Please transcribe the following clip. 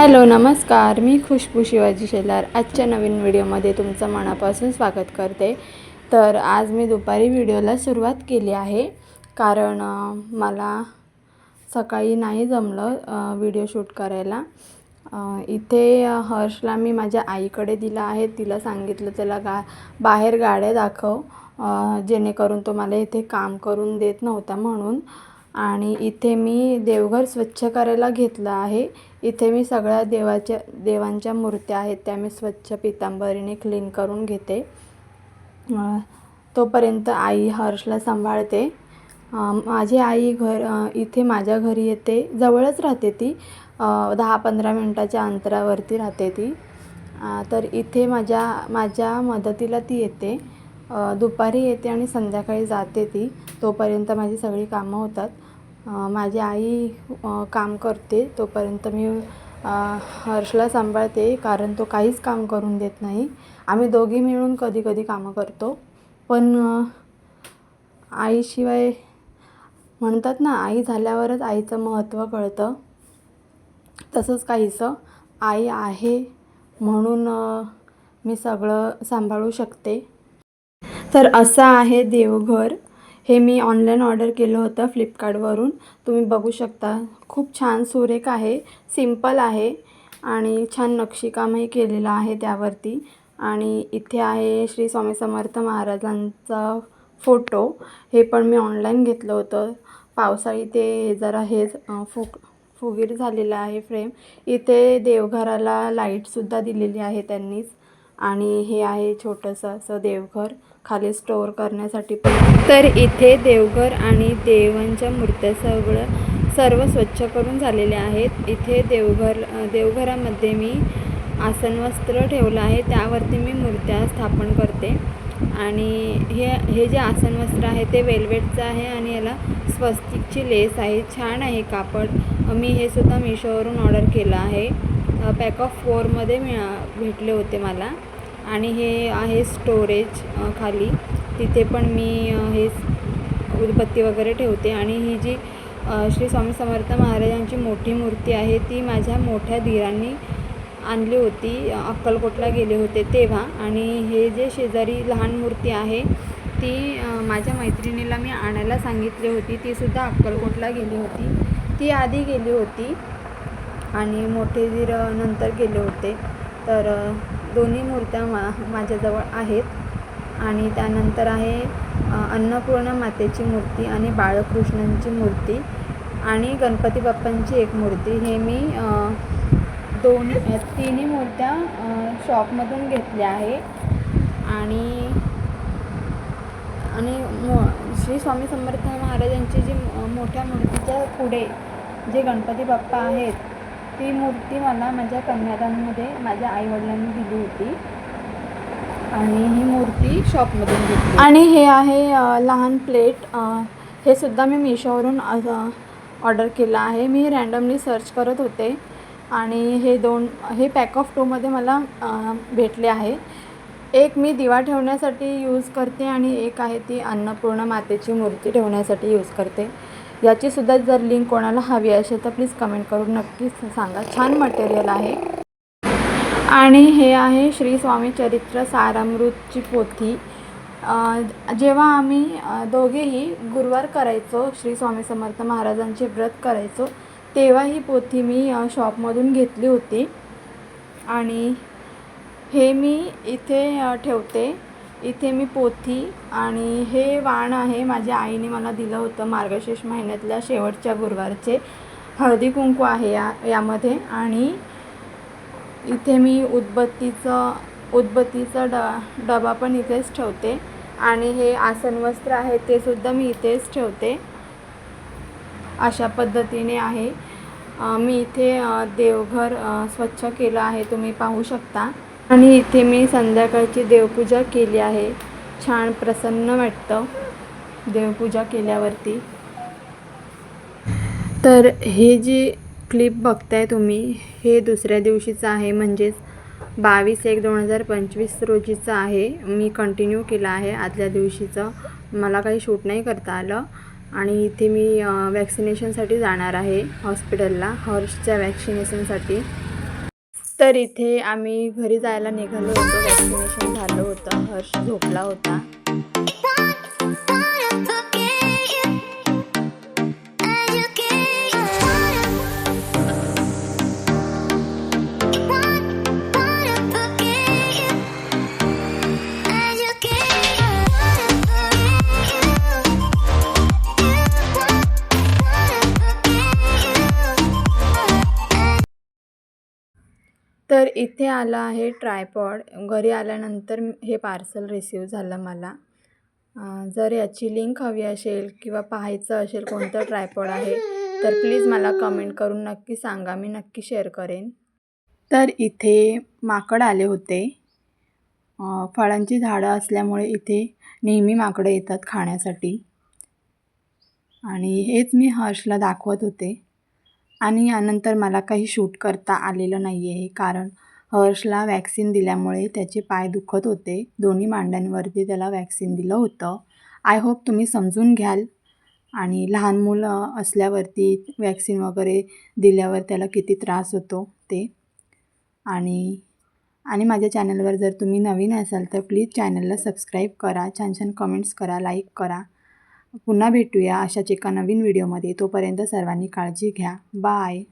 Hello नमस्कार. मी खुशबू शिवाजी शेलार. आजच्या नवीन व्हिडिओमध्ये तुमचं मनापासून स्वागत करते. तर आज मी दुपारी व्हिडिओला सुरुवात केली आहे. कारण मला सकाळी नाही जमलं व्हिडिओ शूट करायला. इथे हर्षला मी माझ्या आईकडे दिला आहे. तिला सांगितलं त्याला गा बाहेर गाड्या दाखव. जेणेकरून तो मला इथे काम करून देत नव्हता म्हणून. आणि इथे मी देवघर स्वच्छ करायला घेतलं आहे. इथे मी सगळ्या देवाच्या देवांच्या मूर्त्या आहेत त्या मी स्वच्छ पितांबरीने क्लीन करून घेते. तोपर्यंत आई हर्षला सांभाळते. माझी आई घर इथे माझ्या घरी येते. जवळच राहते ती. दहा पंधरा मिनटाच्या अंतरावरती राहते ती. तर इथे माझ्या माझ्या मदतीला ती येते. दुपारी येते आणि संध्याकाळी जाते ती. तोपर्यंत माझी सगळी कामं होतात. माझी आई काम करते. तोपर्यंत मी हर्षला सांभाळते कारण तो काहीच काम करून देत नाही. आम्ही दोघी मिळून कधी कधी कामं करतो. पण आईशिवाय म्हणतात ना आई झाल्यावरच आईचं महत्त्व कळतं. तसंच काहीसं आई आहे म्हणून मी सगळं सांभाळू शकते. तर असं आहे देवघर. हे मी ऑनलाईन ऑर्डर केलं होतं फ्लिपकार्टवरून. तुम्ही बघू शकता. खूप छान सुरेख आहे सिंपल आहे आणि छान नक्षीकामही केलेलं आहे त्यावरती. आणि इथे आहे श्री स्वामी समर्थ महाराजांचा फोटो हे पण मी ऑनलाईन घेतलं होतं. पावसाळी ते जरा हे फुग फुगीर झालेलं आहे फ्रेम इथे देवघराला लाईटसुद्धा दिलेली आहे त्यांनीच. आणि हे आहे छोटंसं असं देवघर. खाली स्टोअर करण्यासाठी पण तर इथे देवघर आणि देवांच्या मूर्त्या सगळं सर्व स्वच्छ करून झालेले आहेत. इथे देवघर देवघरामध्ये मी आसनवस्त्र ठेवलं आहे. त्यावरती मी मूर्त्या स्थापन करते. आणि हे हे जे आसनवस्त्र आहे ते वेल्वेटचं आहे आणि याला स्वस्तिकची लेस आहे. छान आहे कापड. मी हे सुद्धा मिशोवरून ऑर्डर केलं आहे. पॅक ऑफ फोरमध्ये मिळा भेटले होते मला. आणि हे आहे स्टोरेज खाली. तिथे पण मी हे उदबत्ती वगैरे ठेवते. आणि ही जी श्री स्वामी समर्थ महाराजांची मोठी मूर्ती आहे ती माझ्या मोठ्या धीरांनी आणली होती. अक्कलकोटला गेले होते तेव्हा. आणि हे जे शेजारी लहान मूर्ती आहे ती माझ्या मैत्रिणीला मी आणायला सांगितली होती. तीसुद्धा अक्कलकोटला गेली होती. ती आधी गेली होती. आणि मोठे धीर नंतर गेले होते. तर दोन्ही मूर्त्या मा माझ्याजवळ आहेत. आणि त्यानंतर आहे अन्नपूर्णा मातेची मूर्ती आणि बाळकृष्णांची मूर्ती आणि गणपती बाप्पांची एक मूर्ती. हे मी दोन तिन्ही मूर्त्या शॉपमधून घेतल्या आहे. आणि आणि मो श्री स्वामी समर्थ महाराजांची जी मोठ्या मूर्तीच्या पुढे जे गणपती बाप्पा आहेत ती मूर्ती मला माझ्या कन्यादानमध्ये माझ्या आईवडिलांनी दिली होती. आणि ही मूर्ती शॉपमधून घेतली आणि हे आहे लहान प्लेट. हे सुद्धा मी मिशोवरून ऑर्डर केलं आहे. मी रँडमली सर्च करत होते. आणि हे दोन हे पॅक ऑफ टूमध्ये मला भेटले आहे. एक मी दिवा ठेवण्यासाठी यूज करते आणि एक आहे ती अन्नपूर्णा मातेची मूर्ती ठेवण्यासाठी यूज करते. याचीसुद्धा जर लिंक कोणाला हवी असेल तर प्लीज कमेंट करून नक्कीच सांगा. छान मटेरियल आहे. आणि हे आहे श्री स्वामी चरित्र सारामृतची पोथी. जेव्हा आम्ही दोघेही गुरुवार करायचो श्री स्वामी समर्थ महाराजांचे व्रत करायचो तेव्हा ही पोथी मी शॉपमधून घेतली होती. आणि हे मी इथे ठेवते. इथे मी पोथी आणि हे वाण आहे माझ्या आईने मला दिलं होतं मार्गशीर्ष महिन्यातल्या शेवटच्या गुरुवारचे. हळदी कुंकू आहे या यामध्ये आणि इथे मी उदबत्तीचं उदबत्तीचा ड डबा पण इथेच ठेवते. आणि हे आसन वस्त्र आहे ते सुद्धा मी इथेच ठेवते. अशा पद्धतीने आहे. मी इथे देवघर स्वच्छ केलं आहे तुम्ही पाहू शकता. आणि इथे मी संध्याकाळची देवपूजा केली आहे. छान प्रसन्न वाटतं देवपूजा केल्यावरती. तर हे जी क्लिप बघताय तुम्ही हे दुसऱ्या दिवशीचं आहे. म्हणजेच बावीस एक दोन हजार पंचवीस रोजीचं आहे. मी कंटिन्यू केलं आहे आदल्या दिवशीचं. मला काही शूट नाही करता आलं. आणि इथे मी वॅक्सिनेशनसाठी जाणार आहे हॉस्पिटलला हर्षच्या वॅक्सिनेशनसाठी तर इथे आम्ही घरी जायला निघालो होतो. वॅक्सिनेशन झालं होतं. हर्ष झोपला होता. तर इथे आलं आहे ट्रायपॉड. घरी आल्यानंतर हे पार्सल रिसीव झालं मला. जर याची लिंक हवी असेल किंवा पाहायचं असेल कोणतं ट्रायपॉड आहे तर प्लीज मला कमेंट करून नक्की सांगा. मी नक्की शेअर करेन. तर इथे माकड आले होते. फळांची झाडं असल्यामुळे इथे नेहमी माकडं येतात खाण्यासाठी. आणि हेच मी हर्षला दाखवत होते. आणि यानंतर मला काही शूट करता आलेलं नाही आहे कारण हर्षला वॅक्सिन दिल्यामुळे त्याचे पाय दुखत होते. दोन्ही मांड्यांवरती त्याला वॅक्सिन दिलं होतं. आय होप तुम्ही समजून घ्याल. आणि लहान मुलं असल्यावरती वॅक्सिन वगैरे दिल्यावर त्याला किती त्रास होतो ते. आणि आणि माझ्या चॅनलवर जर तुम्ही नवीन असाल तर प्लीज चॅनलला सबस्क्राईब करा. छान छान कमेंट्स करा लाईक करा. पुन्हा भेटूया अशाच एका नवीन व्हिडिओमध्ये. तोपर्यंत सर्वांनी काळजी घ्या. बाय.